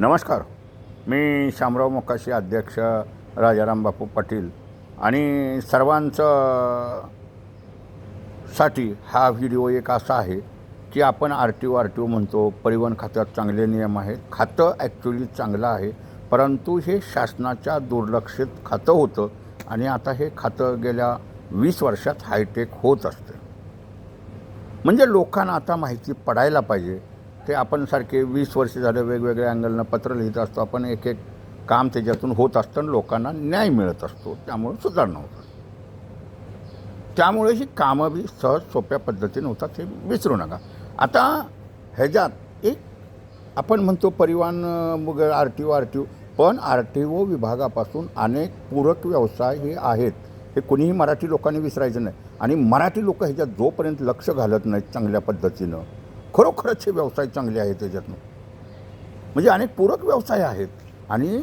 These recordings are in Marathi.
नमस्कार. मी शामराव मोकाशी अध्यक्ष राजाराम बापू पाटील आणि सर्वांचं साठी हा व्हिडिओ एक असा आहे की आपण R T O R T O म्हणतो परिवहन खात्यात चांगले नियम आहेत. खातं ॲक्च्युली चांगलं आहे परंतु हे शासनाच्या दुर्लक्षित खातं होतं आणि आता हे खातं गेल्या वीस वर्षात हायटेक होत असते. म्हणजे लोकांना आता माहिती पडायला पाहिजे ते आपण सारखे वीस वर्ष झालं वेगवेगळ्या अँगलनं पत्र लिहित असतो. आपण एक एक काम त्याच्यातून होत असतं आणि लोकांना न्याय मिळत असतो. त्यामुळे सुधारणा होतात त्यामुळे ही कामं बी सहज सोप्या पद्धतीने होतात हे विसरू नका. आता ह्याच्यात एक आपण म्हणतो परिवहन वगैरे R T O R T O पण आर टी ओ विभागापासून अनेक पूरक व्यवसाय हे आहेत. हे कुणीही मराठी लोकांनी विसरायचं नाही. आणि मराठी लोक ह्याच्यात जोपर्यंत लक्ष घालत नाहीत चांगल्या पद्धतीनं खरोखरच हे व्यवसाय चांगले आहेत त्याच्यातनं. म्हणजे अनेक पूरक व्यवसाय आहेत. आणि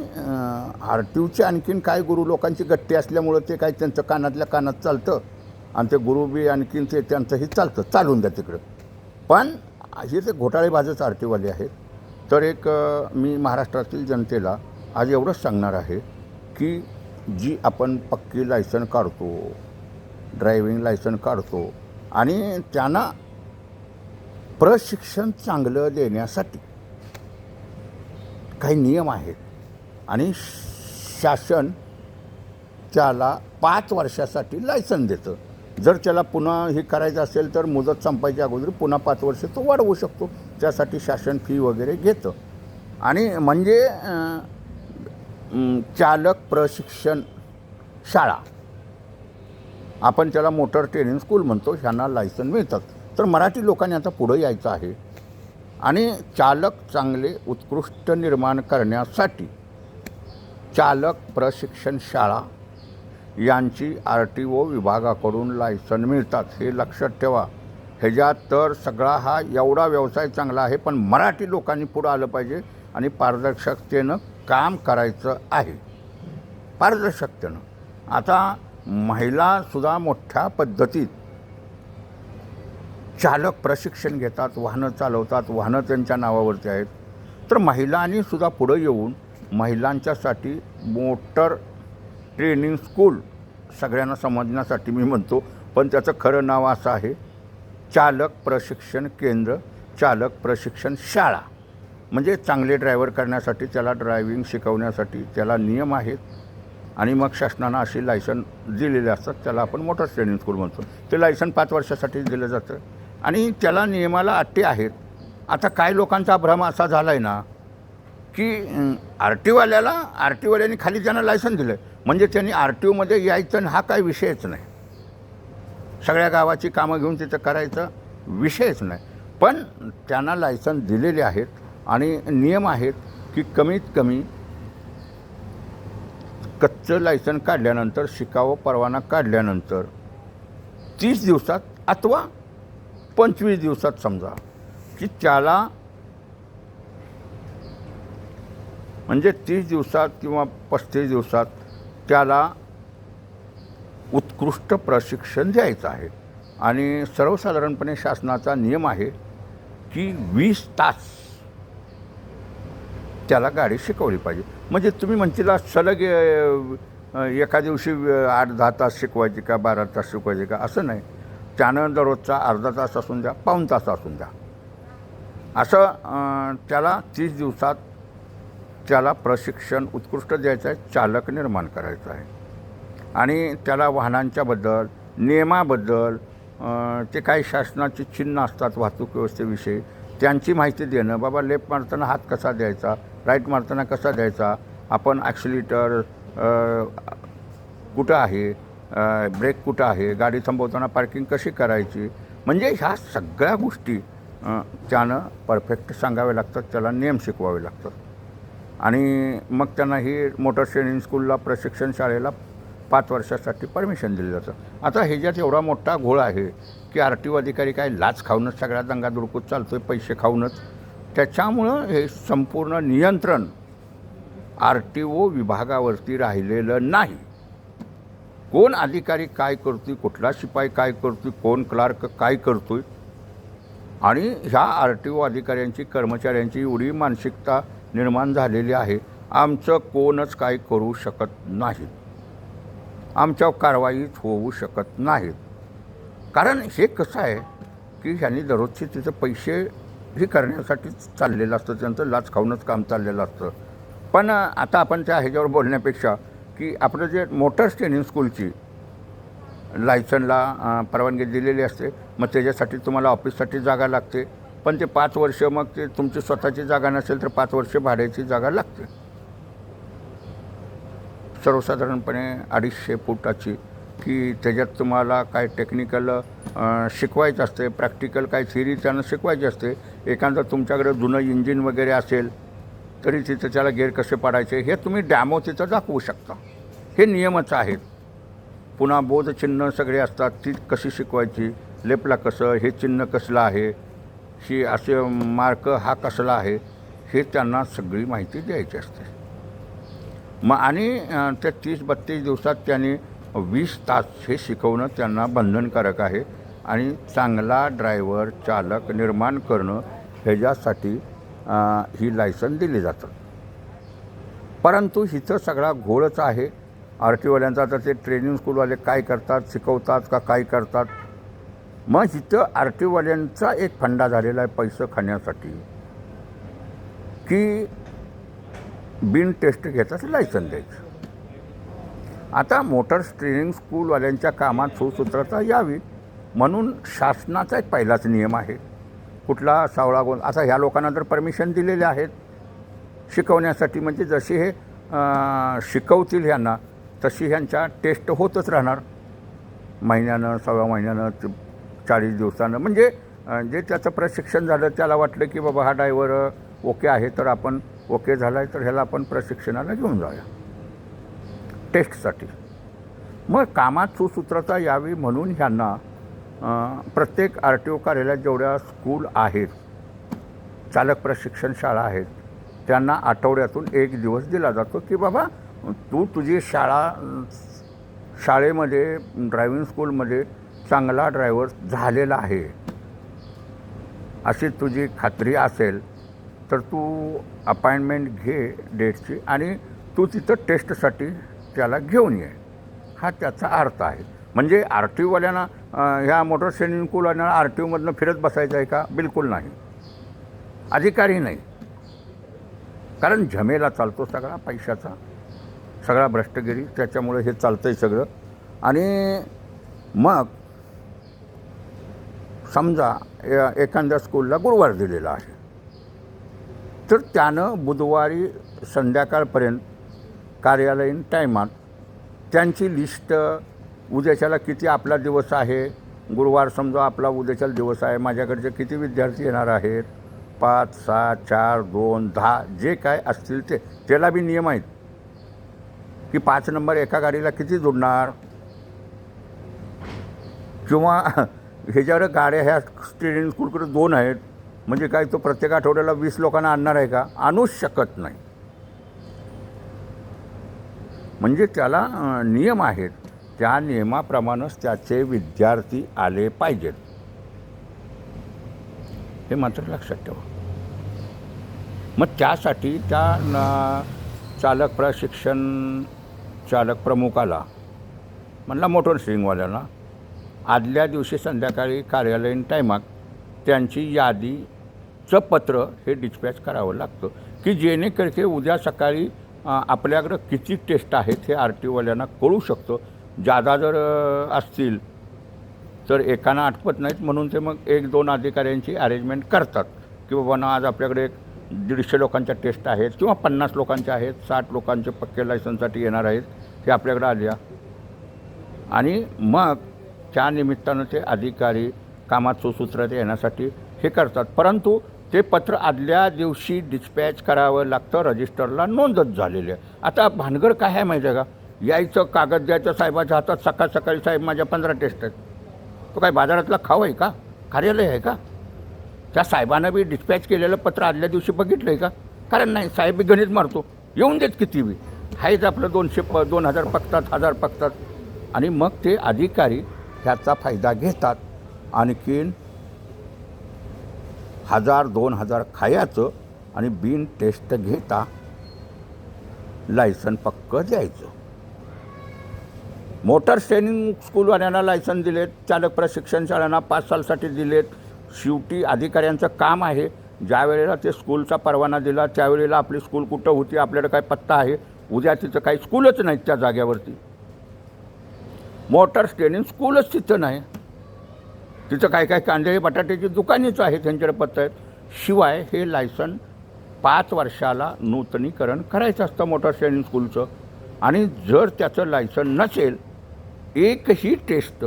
आर टी ओचे आणखीन काय गुरु लोकांची गट्टी असल्यामुळं ते काय त्यांचं कानातल्या कानात चालतं. आणि ते गुरु बी आणखीन ते त्यांचंही चालतं चालून द्या तिकडं. पण हे ते घोटाळेबाजच आर टी ओवाले आहेत तर एक मी महाराष्ट्रातील जनतेला आज एवढंच सांगणार आहे की जी आपण पक्की लायसन काढतो ड्रायव्हिंग लायसन काढतो आणि त्यांना प्रशिक्षण चांगलं देण्यासाठी काही नियम आहेत. आणि शासन त्याला पाच वर्षासाठी लायसन देतं. जर त्याला पुन्हा हे करायचं असेल तर मुदत संपायच्या अगोदर पुन्हा पाच वर्ष तो वाढवू शकतो. त्यासाठी शासन फी वगैरे घेतं. आणि म्हणजे चालक प्रशिक्षण शाळा. आपण त्याला मोटर ट्रेनिंग स्कूल म्हणतो ह्यांना लायसन मिळतात. तर मराठी लोकांनी आता पुढं यायचं आहे. आणि चालक चांगले उत्कृष्ट निर्माण करण्यासाठी चालक प्रशिक्षण शाळा यांची आर टी ओ विभागाकडून लायसन मिळतात. हे लक्षात ठेवा. ह्याच्यात तर सगळा हा एवढा व्यवसाय चांगला आहे पण मराठी लोकांनी पुढं आलं पाहिजे आणि पारदर्शकतेनं काम करायचं आहे. पारदर्शकतेनं. आता महिलासुद्धा मोठ्या पद्धतीत चालक प्रशिक्षण घेतात वाहनं चालवतात वाहनं त्यांच्या नावावरती आहेत. तर महिलांनी सुद्धा पुढं येऊन महिलांच्यासाठी मोटर ट्रेनिंग स्कूल सगळ्यांना समजण्यासाठी मी म्हणतो पण त्याचं खरं नाव असं आहे चालक प्रशिक्षण केंद्र चालक प्रशिक्षण शाळा. म्हणजे चांगले ड्रायव्हर करण्यासाठी त्याला ड्रायव्हिंग शिकवण्यासाठी त्याला नियम आहेत. आणि मग शासनानं अशी लायसन दिलेले असतात त्याला आपण मोटर ट्रेनिंग स्कूल म्हणतो. ते लायसन पाच वर्षासाठी दिलं जातं. आणि त्याला नियमाला अटी आहेत. आता काय लोकांचा भ्रम असा झाला आहे ना की आर टी ओवाल्याला आर टी खाली त्यांना लायसन दिलं म्हणजे त्यांनी आर टी ओमध्ये यायचं आणि हा काय विषयच नाही. सगळ्या गावाची कामं घेऊन तिथं करायचं विषयच नाही. पण त्यांना लायसन दिलेले आहेत आणि नियम आहेत की कमीत कमी कच्चं लायसन काढल्यानंतर शिकावं परवाना काढल्यानंतर तीस दिवसात अथवा पंचवीस दिवसात समजा की त्याला म्हणजे तीस दिवसात किंवा पस्तीस दिवसात त्याला उत्कृष्ट प्रशिक्षण द्यायचं आहे. आणि सर्वसाधारणपणे शासनाचा नियम आहे की वीस तास त्याला गाडी शिकवली पाहिजे. म्हणजे तुम्ही म्हणतीला सलग एका दिवशी आठ दहा तास शिकवायची का बारा तास शिकवायची का असं नाही. त्यानं दररोजचा अर्धा तास असून द्या पाऊण तास असून द्या. असं त्याला तीस दिवसात त्याला प्रशिक्षण उत्कृष्ट द्यायचं आहे चालक निर्माण करायचं आहे आणि त्याला वाहनांच्याबद्दल नियमाबद्दल ते काही शासनाची चिन्ह असतात वाहतूक व्यवस्थेविषयी त्यांची माहिती देणं बाबा लेफ्ट मारताना हात कसा द्यायचा राईट मारताना कसा द्यायचा आपण ॲक्सिलेटर कुठं आहे ब्रेक कुठं आहे गाडी थांबवताना पार्किंग कशी करायची? म्हणजे ह्या सगळ्या गोष्टी त्यानं परफेक्ट सांगाव्या लागतात त्याला नियम शिकवावे लागतात. आणि मग त्यांना ही मोटर ट्रेनिंग स्कूलला प्रशिक्षण शाळेला पाच वर्षासाठी परमिशन दिलं जातं. आता ह्याच्यात एवढा मोठा घोळ आहे की आर टी ओ अधिकारी काय लाच खाऊनच सगळ्या दंगा दुडकूत चालतो आहे पैसे खाऊनच. त्याच्यामुळं हे संपूर्ण नियंत्रण आर टी ओ विभागावरती राहिलेलं नाही. कोण अधिकारी काय करतोय कुठला शिपाई काय करतोय कोण क्लार्क काय करतोय? आणि ह्या आर टी ओ अधिकाऱ्यांची कर्मचाऱ्यांची एवढी मानसिकता निर्माण झालेली आहे आमचं कोणच काय करू शकत नाही आमच्यावर कारवाईच होऊ शकत नाहीत. कारण हे कसं आहे की ह्यांनी दररोजचे तिचं पैसे हे करण्यासाठीच चाललेलं असतं त्यांचं लाच खाऊनच काम चाललेलं असतं. पण आता आपण त्या ह्याच्यावर बोलण्यापेक्षा की आपलं जे मोटर्स ट्रेनिंग स्कूलची लायसनला परवानगी दिलेली असते मग त्याच्यासाठी तुम्हाला ऑफिससाठी जागा लागते. पण ते पाच वर्ष मग ते तुमची स्वतःची जागा नसेल तर पाच वर्ष भाड्याची जागा लागते. सर्वसाधारणपणे अडीचशे फुटाची की त्याच्यात तुम्हाला काय टेक्निकल शिकवायचं असते प्रॅक्टिकल काय थिअरी त्यांना शिकवायची असते. एखादं तुमच्याकडे जुनं इंजिन वगैरे असेल तरी तिथं त्याला गेअर कसे पाडायचे हे तुम्ही डॅमो तिथं दाखवू शकता. हे नियमच आहेत. पुन्हा बोधचिन्ह सगळे असतात ती कशी शिकवायची लेपला कसं हे चिन्ह कसलं आहे ही असे मार्क हा कसला आहे हे त्यांना सगळी माहिती द्यायची असते. मग आणि त्या तीस बत्तीस दिवसात त्यांनी वीस तास हे शिकवणं त्यांना बंधनकारक आहे. आणि चांगला ड्रायव्हर चालक निर्माण करणं ह्याच्यासाठी ही लायसन दिली जातं. परंतु इथं सगळा घोळच आहे. आर टीवाल्यांचा तर ते ट्रेनिंग स्कूलवाले काय करतात शिकवतात का काय करतात? मग इथं आर टीवाल्यांचा एक फंडा झालेला आहे पैसे खाण्यासाठी. की बिन टेस्ट घेताच लायसन द्यायचं. आता मोटर्स ट्रेनिंग स्कूलवाल्यांच्या कामात सुसूत्रता यावी म्हणून शासनाचा एक पहिलाच नियम आहे. कुठला सावळा गोंद आता ह्या लोकांना तर परमिशन दिलेले आहेत. शिकवण्यासाठी म्हणजे जसे हे शिकवतील ह्यांना तशी ह्यांच्या टेस्ट होतच राहणार. महिन्यानं सव्वा महिन्यानं चाळीस दिवसानं. म्हणजे जे त्याचं प्रशिक्षण झालं त्याला वाटलं की बाबा हा ड्रायव्हर ओके आहे तर आपण ओके झाला आहे तर ह्याला आपण प्रशिक्षणाला घेऊन जाऊया. टेस्टसाठी मग कामात सुसूत्रता यावी म्हणून ह्यांना प्रत्येक आर टी ओ कार्यालयात जेवढ्या स्कूल आहेत चालक प्रशिक्षण शाळा आहेत त्यांना आठवड्यातून एक दिवस दिला जातो की बाबा तू तुझी शाळा शाळेमध्ये ड्रायव्हिंग स्कूलमध्ये चांगला ड्रायव्हर झालेला आहे. अशी तुझी खात्री असेल तर तू अपॉइंटमेंट घे डेटची आणि तू तिथं टेस्टसाठी त्याला घेऊन ये. हा त्याचा अर्थ आहे. म्हणजे आर टी ओवाल्यांना ह्या मोटर ट्रेनिंग आणि आर टी ओमधनं फिरत बसायचं आहे का? बिलकुल नाही. अधिकारी नाही. कारण झमेला चालतो सगळा पैशाचा. सगळा भ्रष्टगिरी त्याच्यामुळे हे चालतं आहे सगळं. आणि मग समजा ए- एखाद्या स्कूलला गुरुवार दिलेला आहे. तर त्यानं बुधवारी संध्याकाळपर्यंत कार्यालयीन टायमात त्यांची लिस्ट उद्याच्याला किती आपला दिवस आहे? गुरुवार समजा आपला उद्याच्याला दिवस आहे. माझ्याकडचे किती विद्यार्थी येणार आहेत? पाच सहा चार दोन दहा जे काय असतील ते. त्याला बी नियम आहेत. की पाच नंबर एका गाडीला किती जोडणार? किंवा ह्याच्यावर गाड्या ह्या स्टेडियम स्कूलकडे दोन आहेत? म्हणजे काय तो प्रत्येक आठवड्याला वीस लोकांना आणणार आहे का? आणूच शकत नाही. म्हणजे त्याला नियम आहेत. त्या नियमाप्रमाणेच त्याचे विद्यार्थी आले पाहिजेत. हे मात्र लक्षात ठेवा. मग त्यासाठी त्या न- चालक प्रशिक्षण चालक प्रमुखाला म्हणला मोटर स्ट्रिंगवाल्याला आदल्या दिवशी संध्याकाळी कार्यालयीन टायमात त्यांची यादीचं पत्र हे डिस्पॅच करावं लागतं. की जेणेकरके उद्या सकाळी आपल्याकडं किती टेस्ट आहेत हे आर टी ओवाल्यांना कळू शकतं. जादा जर असतील तर एकाना आटपत नाहीत म्हणून ते मग एक दोन अधिकाऱ्यांची अरेंजमेंट करतात. की बाबा ना आज आपल्याकडे एक दीडशे लोकांच्या टेस्ट आहेत किंवा पन्नास लोकांच्या आहेत साठ लोकांचे पक्के लायसनसाठी येणार आहेत हे आपल्याकडे आल्या. आणि मग त्या निमित्तानं ते अधिकारी कामात सुसूत्रात येण्यासाठी हे करतात. परंतु ते पत्र आदल्या दिवशी डिस्पॅच करावं लागतं रजिस्टरला नोंदच झालेली आहे. आता भानगड काय आहे माहिती आहे का? यायचं कागद द्यायचं साहेबाच्या हातात सकाळ सकाळी साहेब माझ्या पंधरा टेस्ट आहेत. तो काय बाजारातला खाव आहे का? कार्यालय आहे का? त्या साहेबानं बी डिस्पॅच केलेलं पत्र आदल्या दिवशी बघितलं आहे का? कारण नाही साहेब गणित मारतो. येऊन देत किती बी. आहेच आपलं दोनशे प दोन हजार पकतात हजार पकतात आणि मग ते अधिकारी ह्याचा फायदा घेतात. आणखीन हजार दोन हजार खायचं आणि बिन टेस्ट घेता लायसन पक्क द्यायचं. मोटर ट्रेनिंग स्कूलवाल्यांना लायसन दिलेत चालक प्रशिक्षण शाळांना पाच सालसाठी दिलेत. शेवटी अधिकाऱ्यांचं काम आहे. ज्या वेळेला ते स्कूलचा परवाना दिला त्यावेळेला आपली स्कूल कुठं होती आपल्याकडे काय पत्ता आहे उद्या तिथं काही स्कूलच नाहीत त्या जाग्यावरती मोटर ट्रेनिंग स्कूलच तिथं नाही. तिथं काय काय कांदे बटाट्याची दुकानेच आहेत त्यांच्याकडे पत्ता आहेत. शिवाय हे लायसन पाच वर्षाला नूतनीकरण करायचं असतं मोटर ट्रेनिंग स्कूलचं. आणि जर त्याचं लायसन नसेल एकही टेस्ट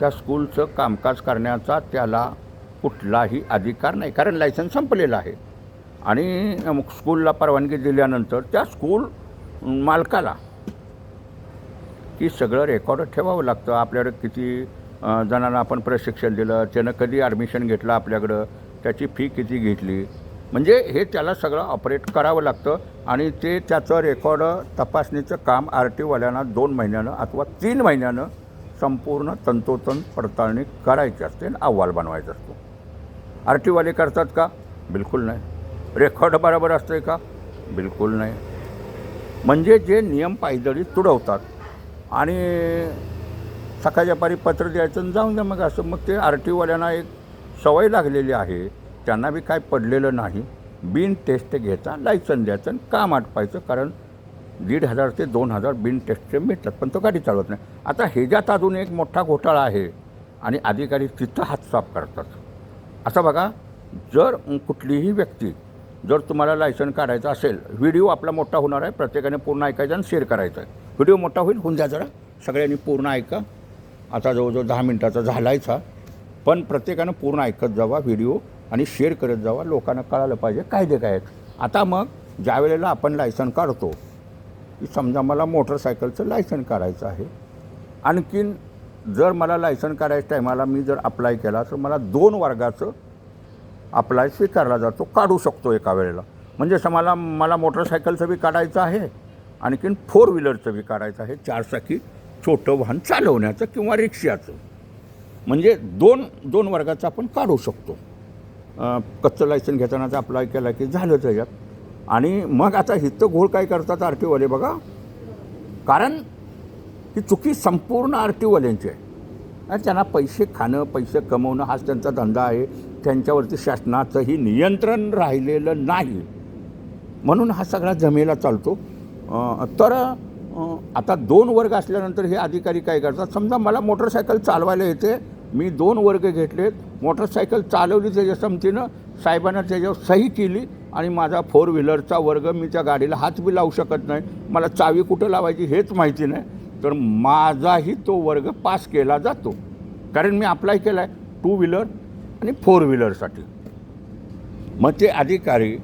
त्या स्कूलचं कामकाज करण्याचा त्याला कुठलाही अधिकार नाही. कारण लायसन संपलेलं आहे. आणि स्कूलला परवानगी दिल्यानंतर त्या स्कूल मालकाला की सगळं रेकॉर्ड ठेवावं लागतं. आपल्याकडं किती जणांना आपण प्रशिक्षण दिलं त्यानं कधी ॲडमिशन घेतलं आपल्याकडं त्याची फी किती घेतली? म्हणजे हे त्याला सगळं ऑपरेट करावं लागतं आणि ते त्याचं रेकॉर्ड तपासणीचं काम आर टीवाल्यांना दोन महिन्यानं अथवा तीन महिन्यानं संपूर्ण तंतोतंत पडताळणी करायची असते आणि अहवाल बनवायचा असतो. आर टी वाले करतात का? बिलकुल नाही. रेकॉर्ड बरोबर असतंय का? बिलकुल नाही. म्हणजे जे नियम पायदळी तुडवतात आणि सकाळच्या पारी पत्र द्यायचं आणि जाऊन द्या मग असं. मग ते आर टीवाल्यांना एक सवय लागलेली आहे त्यांना बी काय पडलेलं नाही. बिन टेस्ट घ्यायचा लायसन द्यायचं आणि काम आटपायचं कारण दीड हजार ते दोन हजार बिन टेस्टचे मिळतात पण तो गाडी चालवत नाही. आता ह्याच्यात अजून एक मोठा घोटाळा आहे आणि अधिकारी तिथं हात साफ करतात. असं बघा जर कुठलीही व्यक्ती जर तुम्हाला लायसन काढायचं असेल व्हिडिओ आपला मोठा होणार आहे प्रत्येकाने पूर्ण ऐकायचा आणि शेअर करायचा आहे. व्हिडिओ मोठा होईल होऊन द्या जरा. सगळ्यांनी पूर्ण ऐका. आता जवळजवळ दहा मिनटाचा झालायचा. पण प्रत्येकानं पूर्ण ऐकत जावा व्हिडिओ आणि शेअर करत जावा. लोकांना कळालं पाहिजे कायदे काय आहेत. आता मग ज्या वेळेला आपण लायसन काढतो की समजा मला मोटरसायकलचं लायसन काढायचं आहे. आणखीन जर मला लायसन काढायच्या टायमाला मी जर अप्लाय केला तर मला दोन वर्गाचं अप्लाय स्वीकारला जातो. काढू शकतो एका वेळेला. म्हणजे मला मला मोटरसायकलचं बी काढायचं आहे आणखीन फोर व्हीलरचं बी काढायचं आहे. चारचाकी छोटं वाहन चालवण्याचं किंवा रिक्षाचं. म्हणजे दोन दोन वर्गाचं आपण काढू शकतो. कच्चं लायसन घेतानाचा अप्लाय केला की झालं त्याच्यात आणि मग आता हिथं घोळ काय करतात आर टी ओवाले बघा. कारण ही चुकी संपूर्ण आर टी ओवाल्यांची आहे. आणि त्यांना पैसे खाणं पैसे कमवणं हाच त्यांचा धंदा आहे. त्यांच्यावरती शासनाचंही नियंत्रण राहिलेलं नाही. म्हणून हा सगळा जमेला चालतो. तर आता दोन वर्ग असल्यानंतर हे अधिकारी काय करतात? समजा मला मोटरसायकल चालवायला येते. मी दोन वर्ग घेतलेत. मोटरसायकल चालवली त्याच्या समतीनं. साहेबांना त्याच्यावर सही केली आणि माझा फोर व्हीलरचा वर्ग मी त्या गाडीला हात बी लावू शकत नाही. मला चावी कुठं लावायची हेच माहिती नाही. तर माझाही तो वर्ग पास केला जातो. कारण मी अप्लाय केला आहे टू व्हीलर आणि फोर व्हीलरसाठी. मग ते अधिकारी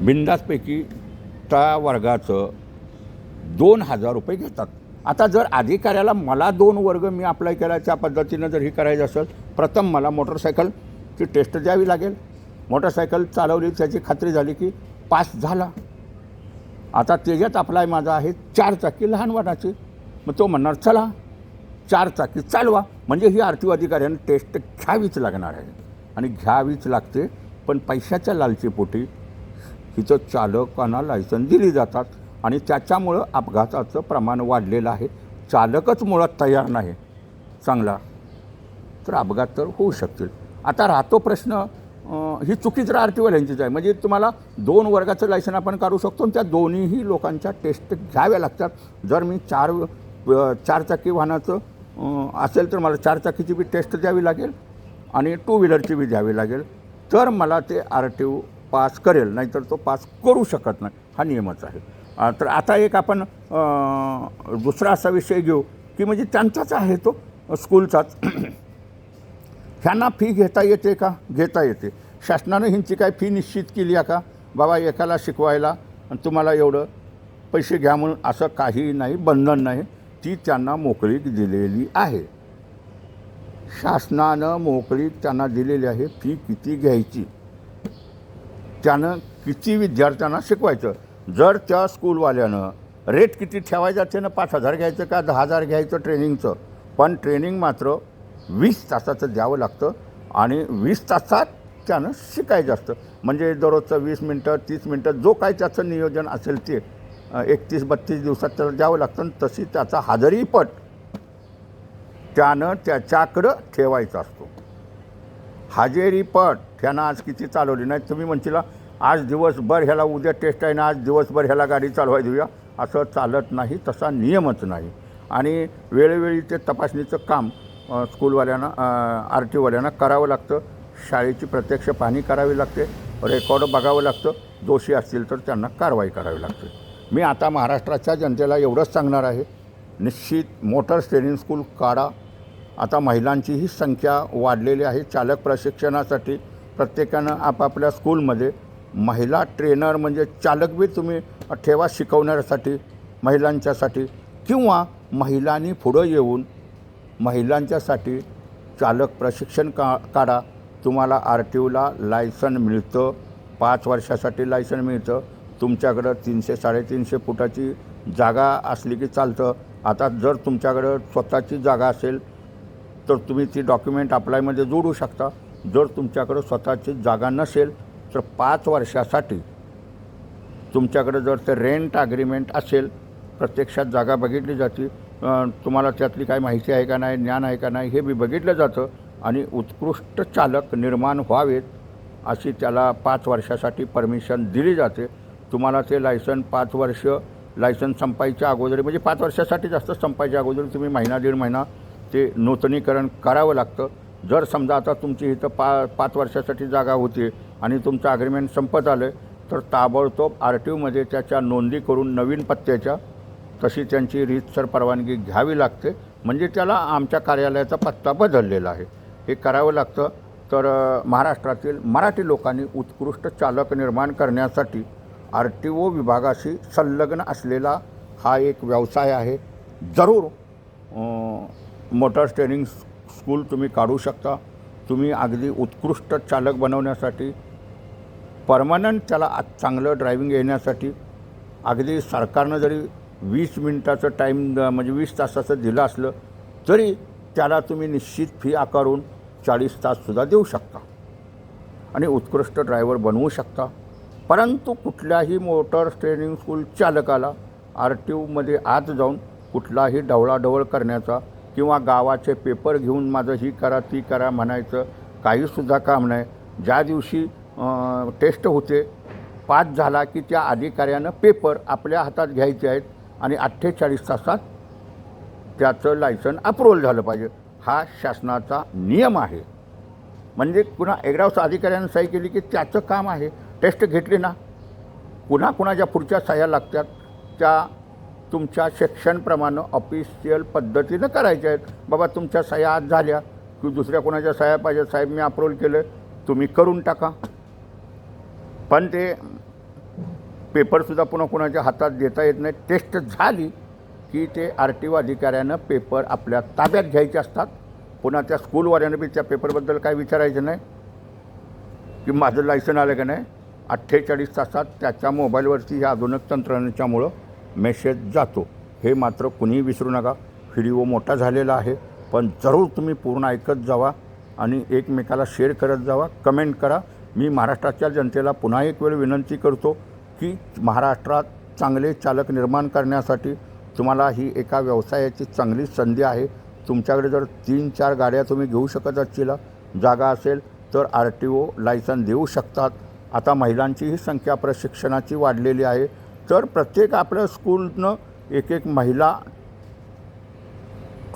बिंदासपैकी त्या वर्गाचं दोन हजार रुपये घेतात. आता जर अधिकाऱ्याला मला दोन वर्ग मी अप्लाय केला त्या पद्धतीनं जर ही करायचं असेल प्रथम मला मोटरसायकलची टेस्ट द्यावी लागेल. मोटरसायकल चालवली त्याची खात्री झाली की पास झाला. आता त्याच्यात अप्लाय माझा आहे चार चाकी लहान वाटाची मग तो म्हणणार चला चार चाकी चालवा. म्हणजे ही आर टी ओ अधिकाऱ्यानं टेस्ट घ्यावीच लागणार आहे. आणि घ्यावीच लागते पण पैशाच्या लालचीपोटी हिचं चालकांना लायसन दिली जातात. आणि त्याच्यामुळं अपघाताचं प्रमाण वाढलेलं आहे. चालकच मुळात तयार नाही. चांगला. तर अपघात तर होऊ शकतील. आता राहतो प्रश्न ही चुकी आर टी वाल्यांचीच आहे. म्हणजे तुम्हाला दोन वर्गाचं लायसन आपण काढू शकतो आणि त्या दोन्हीही लोकांच्या टेस्ट घ्याव्या लागतात. जर मी चार चारचाकी वाहनाचं असेल तर मला चारचाकीची बी टेस्ट द्यावी लागेल आणि टू व्हीलरची बी द्यावी लागेल. तर मला ते आर टी ओ पास करेल नाहीतर तो पास करू शकत नाही. हा नियमच आहे. तर आता एक आपण दुसरा असा विषय घेऊ की म्हणजे त्यांचाच आहे तो स्कूलचाच. ह्यांना फी घेता येते का? घेता येते. शासनानं ह्यांची काय फी निश्चित केली आहे का? बाबा एकाला शिकवायला आणि तुम्हाला एवढं पैसे घ्या म्हणून असं काही नाही बंधन नाही. ती त्यांना मोकळीक दिलेली आहे. शासनानं मोकळीक त्यांना दिलेली आहे. फी किती घ्यायची? त्यानं किती विद्यार्थ्यांना शिकवायचं? जर त्या स्कूलवाल्यानं रेट किती ठेवायचं ना पाच हजार घ्यायचं का दहा हजार घ्यायचं ट्रेनिंगचं? पण ट्रेनिंग मात्र वीस तासाचं द्यावं लागतं आणि वीस तासात त्यानं शिकायचं असतं. म्हणजे दररोजचं वीस मिनटं तीस मिनटं जो काय त्याचं नियोजन असेल ते एकतीस बत्तीस दिवसात त्याला द्यावं लागतं आणि तशी त्याचा हजरी पट त्यानं त्याच्याकडं ठेवायचा असतो. हजेरी पट ह्यानं आज किती चालवली नाही. तुम्ही म्हणशीला आज दिवसभर ह्याला उद्या टेस्ट आहे ना आज दिवसभर ह्याला गाडी चालवाय देऊया. असं चालत नाही तसा नियमच नाही. आणि वेळोवेळी ते तपासणीचं काम स्कूलवाल्यांना आर टी वाल्यांना करावं लागतं. शाळेची प्रत्यक्ष पाहणी करावी लागते. रेकॉर्ड बघावं लागतं. दोषी असतील तर त्यांना कारवाई करावी लागते. मी आता महाराष्ट्राच्या जनतेला एवढंच सांगणार आहे. निश्चित मोटर स्टेरिंग स्कूल काढा. आता महिलांचीही संख्या वाढलेली आहे. चालक प्रशिक्षणासाठी प्रत्येकानं आपापल्या स्कूलमध्ये महिला ट्रेनर म्हणजे चालक बी तुम्ही ठेवा शिकवण्यासाठी महिलांच्यासाठी किंवा महिलांनी पुढं येऊन महिलांच्यासाठी चालक प्रशिक्षण का काढा. तुम्हाला आर टी ओला लायसन मिळतं. पाच वर्षासाठी लायसन मिळतं. तुमच्याकडं तीनशे साडेतीनशे फुटाची जागा असली की चालतं. आता जर तुमच्याकडं स्वतःची जागा असेल तर तुम्ही ती डॉक्युमेंट अप्लायमध्ये जोडू शकता. जर तुमच्याकडं स्वतःची जागा नसेल तर पाच वर्षासाठी तुमच्याकडं जर ते रेंट अग्रीमेंट असेल प्रत्यक्षात जागा बघितली जाते तुम्हाला त्यातली काय माहिती आहे का नाही ज्ञान आहे का नाही हे बी बघितलं जातं आणि उत्कृष्ट चालक निर्माण व्हावेत अशी त्याला पाच वर्षासाठी परमिशन दिली जाते. तुम्हाला ते लायसन पाच वर्ष लायसन संपायच्या अगोदर म्हणजे पाच वर्षासाठी जास्त संपायच्या अगोदर तुम्ही महिना दीड महिना ते नूतनीकरण करावं लागतं. जर समजा आता तुमची इथं पा पाच वर्षासाठी जागा होती आणि तुमचं अग्रीमेंट संपत आलं तर ताबडतोब आर टी ओमध्ये त्याच्या नोंदी करून नवीन पत्त्याच्या तशी त्यांची रीतसर परवानगी घ्यावी लागते. म्हणजे त्याला आमच्या कार्यालयाचा पत्ता बदललेला आहे. हे करावं लागतं. तर महाराष्ट्रातील मराठी लोकांनी उत्कृष्ट चालक निर्माण करण्यासाठी आर टी ओ विभागाशी संलग्न असलेला हा एक व्यवसाय आहे. जरूर मोटर स्टेरिंग स्कूल तुम्ही काढू शकता. तुम्ही अगदी उत्कृष्ट चालक बनवण्यासाठी परमनंट त्याला चांगलं ड्रायव्हिंग येण्यासाठी अगदी सरकारनं जरी वीस मिनटाचं टाईम म्हणजे वीस तासाचं दिलं असलं तरी त्याला तुम्ही निश्चित फी आकारून चाळीस ताससुद्धा देऊ शकता. आणि उत्कृष्ट ड्रायव्हर बनवू शकता. परंतु कुठल्याही मोटर ट्रेनिंग स्कूल चालकाला आर टी ओमध्ये आत जाऊन कुठलाही ढवळाढवळ करण्याचा किंवा गावाचे पेपर घेऊन माझं ही करा ती करा म्हणायचं काहीसुद्धा काम नाही. ज्या दिवशी टेस्ट होते पास झाला की त्या अधिकाऱ्यानं पेपर आपल्या हातात घ्यायचे आहेत आणि अठ्ठेचाळीस तासात त्याचं लायसन अप्रुव्हल झालं पाहिजे. हा शासनाचा नियम आहे. म्हणजे पुन्हा एकदाच अधिकाऱ्यानं सही केली की त्याचं काम आहे. टेस्ट घेतली ना. पुन्हा कुणाच्या पुढच्या सह्या लागतात? त्या तुमच्या सेक्शनप्रमाणे ऑफिशियल पद्धतीनं करायच्या आहेत. बाबा तुमच्या सह्या आज झाल्या. की दुसऱ्या कोणाच्या सह्या पाहिजे साहेब मी अप्रूव्हल केलं तुम्ही करून टाका. पण ते पेपरसुद्धा पुन्हा कोणाच्या हातात देता येत नाही. टेस्ट झाली की ते आर टी ओ अधिकाऱ्यानं पेपर आपल्या ताब्यात घ्यायचे असतात. पुन्हा त्या स्कूलवाल्यानं बी त्या पेपरबद्दल काय विचारायचं नाही. की माझं लायसन आलं का नाही? अठ्ठेचाळीस तासात त्याच्या मोबाईलवरती ह्या आधुनिक तंत्रज्ञानाच्यामुळं मेसेज जातो. हे मात्र कुणीही विसरू नका. व्हिडिओ मोठा झालेला आहे. पण जरूर तुम्ही पूर्ण ऐकत जावा आणि एकमेकाला शेअर करत जावा. कमेंट करा. मी महाराष्ट्राच्या जनतेला पुन्हा एक वेळ विनंती करतो की महाराष्ट्रात चांगले चालक निर्माण करण्यासाठी तुम्हाला ही एका व्यवसायाची चांगली संधी आहे. तुमच्याकडे जर तीन चार गाड्या तुम्ही घेऊ शकत असतील जागा असेल तर आर टी ओ लायसन देऊ शकतात. आता महिलांचीही संख्या प्रशिक्षणाची वाढलेली आहे. तर प्रत्येक आपल्या स्कूलनं एक एक महिला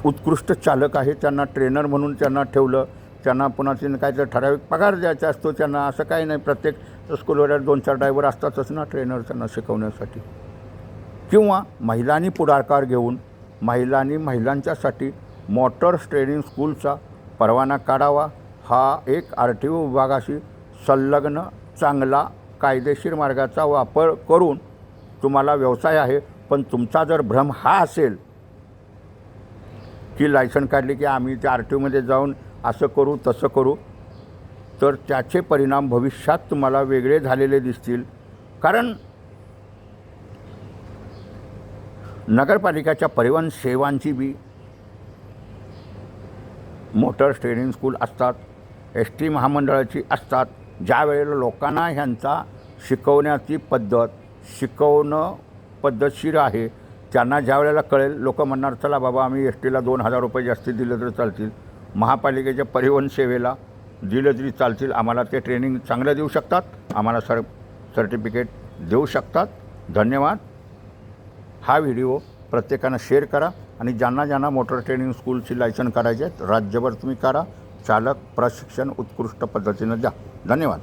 उत्कृष्ट चालक आहे. त्यांना ट्रेनर म्हणून त्यांना ठेवलं. त्यांना पुन्हा त्यांना काहीतरी ठराविक पगार द्यायचा असतो त्यांना असं काही नाही. प्रत्येक स्कूलवर दोन चार ड्रायव्हर असतातच ना ट्रेनर त्यांना शिकवण्यासाठी. किंवा महिलांनी पुढाकार घेऊन महिलांनी महिलांच्यासाठी मोटर्स ट्रेनिंग स्कूलचा परवाना काढावा. हा एक आर टी ओ विभागाशी संलग्न चांगला कायदेशीर मार्गाचा वापर करून तुम्हाला व्यवसाय आहे पण तुमचा जर भ्रम हा असेल की लायसन काढली की आम्ही त्या आर टी ओमध्ये जाऊन असं करू तसं करू तर त्याचे परिणाम भविष्यात तुम्हाला वेगळे झालेले दिसतील. कारण नगरपालिकेच्या परिवहन सेवांची बी मोटर ट्रेनिंग स्कूल असतात एस टी महामंडळाची असतात ज्या वेळेला लोकांना ह्यांचा शिकवण्याची पद्धत शिकवणं पद्धतशीर आहे. त्यांना ज्या वेळेला कळेल लोक म्हणणार चला बाबा आम्ही एस टीला दोन हजार रुपये जास्ती दिले तर चालतील. महापालिकेच्या परिवहन सेवेला दिलं तरी चालतील. आम्हाला ते ट्रेनिंग चांगलं देऊ शकतात. आम्हाला सर सर्टिफिकेट देऊ शकतात. धन्यवाद. हा व्हिडिओ प्रत्येकानं शेअर करा आणि ज्यांना ज्यांना मोटर ट्रेनिंग स्कूलची लायसन करायचे आहेत राज्यभर तुम्ही करा. चालक प्रशिक्षण उत्कृष्ट पद्धतीनं द्या. धन्यवाद.